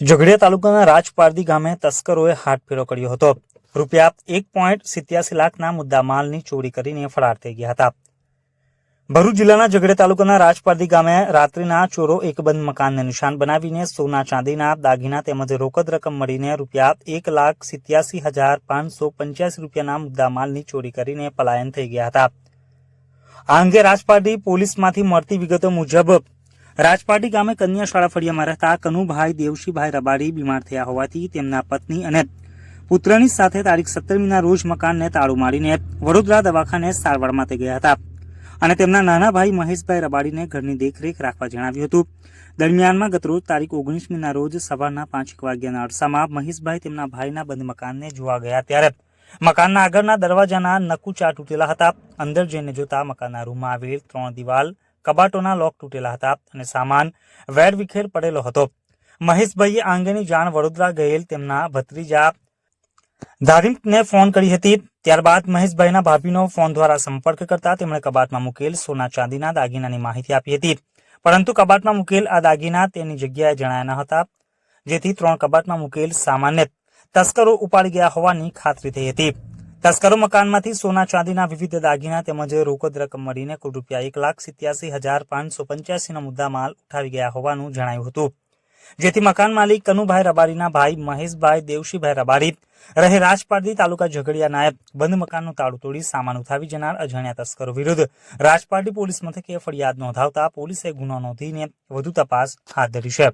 ઝઘડિયા તાલુકાના રાજપારદી ગામે તસ્કરોએ હાથફેરો કર્યો હતો. રૂપિયા એક પોઈન્ટ સિત્યાસી લાખના મુદ્દામાલની ચોરી કરીને ફરાર થઈ ગયા હતા. ભરૂચ જિલ્લાના ઝઘડિયા તાલુકાના રાજપારદી ગામે રાત્રિના ચોરો એક બંધ મકાનને નિશાન બનાવીને સોના ચાંદીના દાગીના તેમજ રોકડ રકમ મળીને રૂપિયા એક લાખ સિત્યાસી હજાર પાંચસો પંચ્યાસી રૂપિયાના મુદ્દામાલની ચોરી કરીને પલાયન થઈ ગયા હતા. આ અંગે રાજપારડી પોલીસમાંથી મળતી વિગતો મુજબ રાજપાટી ગામે કન્યા શાળા ફળિયામાં રહેતા કનુભાઈ દેવશીભાઈ રબારી બીમાર થયા હોવાથી તેમના પત્ની અને પુત્રની સાથે તારીખ સત્તરમીના રોજ મકાનને તાળું મારીને વડોદરા દવાખાને સારવાર માટે ગયા હતા. અને તેમના નાના ભાઈ મહેશભાઈ રબાડીને ઘરની દેખરેખ રાખવા જણાવ્યું હતું. દરમિયાનમાં ગતરોજ તારીખ ઓગણીસમીના રોજ સવારના પાંચેક વાગ્યાના અરસામાં મહેશભાઈ તેમના ભાઈના બંધ મકાનને જોવા ગયા ત્યારે મકાનના આગળના દરવાજાના નકુચા તૂટેલા હતા. અંદર જઈને જોતા મકાનના રૂમમાં આવેલ ત્રણ દિવાલ કબાટોના લોક તૂટેલા હતા અને સામાન વેરવિખેર પડેલો હતો. મહેશભાઈએ આ અંગેની જાણ વડોદરા ગયેલ તેમના ભત્રીજા ધાર્મિકને ફોન કરી હતી. ત્યારબાદ મહેશભાઈના ભાભીનો ફોન દ્વારા સંપર્ક કરતા તેમણે કબાટમાં મૂકેલ સોના ચાંદીના દાગીનાની માહિતી આપી હતી. પરંતુ કબાટમાં મૂકેલ આ દાગીના તેની જગ્યાએ જણાયા ન હતા, જેથી ત્રણ કબાટમાં મૂકેલ સામાન્ય તસ્કરો ઉપાડી ગયા હોવાની ખાતરી થઈ હતી. તસ્કરો મકાનમાંથી સોના ચાંદીના વિવિધ દાગીના તેમજ રોકડ રકમ મળીને કુલ રૂપિયા એક લાખ સિત્યાસી હજાર પાંચસો પંચ્યાસીનો મુદ્દામાલ ઉઠાવી ગયા હોવાનું જણાયું હતું. જેથી મકાન માલિક કનુભાઈ રબારીના ભાઈ મહેશભાઈ દેવશીભાઈ રબારી રહે રાજપારડી તાલુકા ઝઘડિયા નાયબ બંધ મકાનનું તાળું તોડી સામાન ઉઠાવી જનાર અજાણ્યા તસ્કરો વિરુદ્ધ. રાજપારડી પોલીસ મથકે ફરિયાદ નોંધાવતા પોલીસે ગુનો નોંધીને વધુ તપાસ હાથ ધરી છે.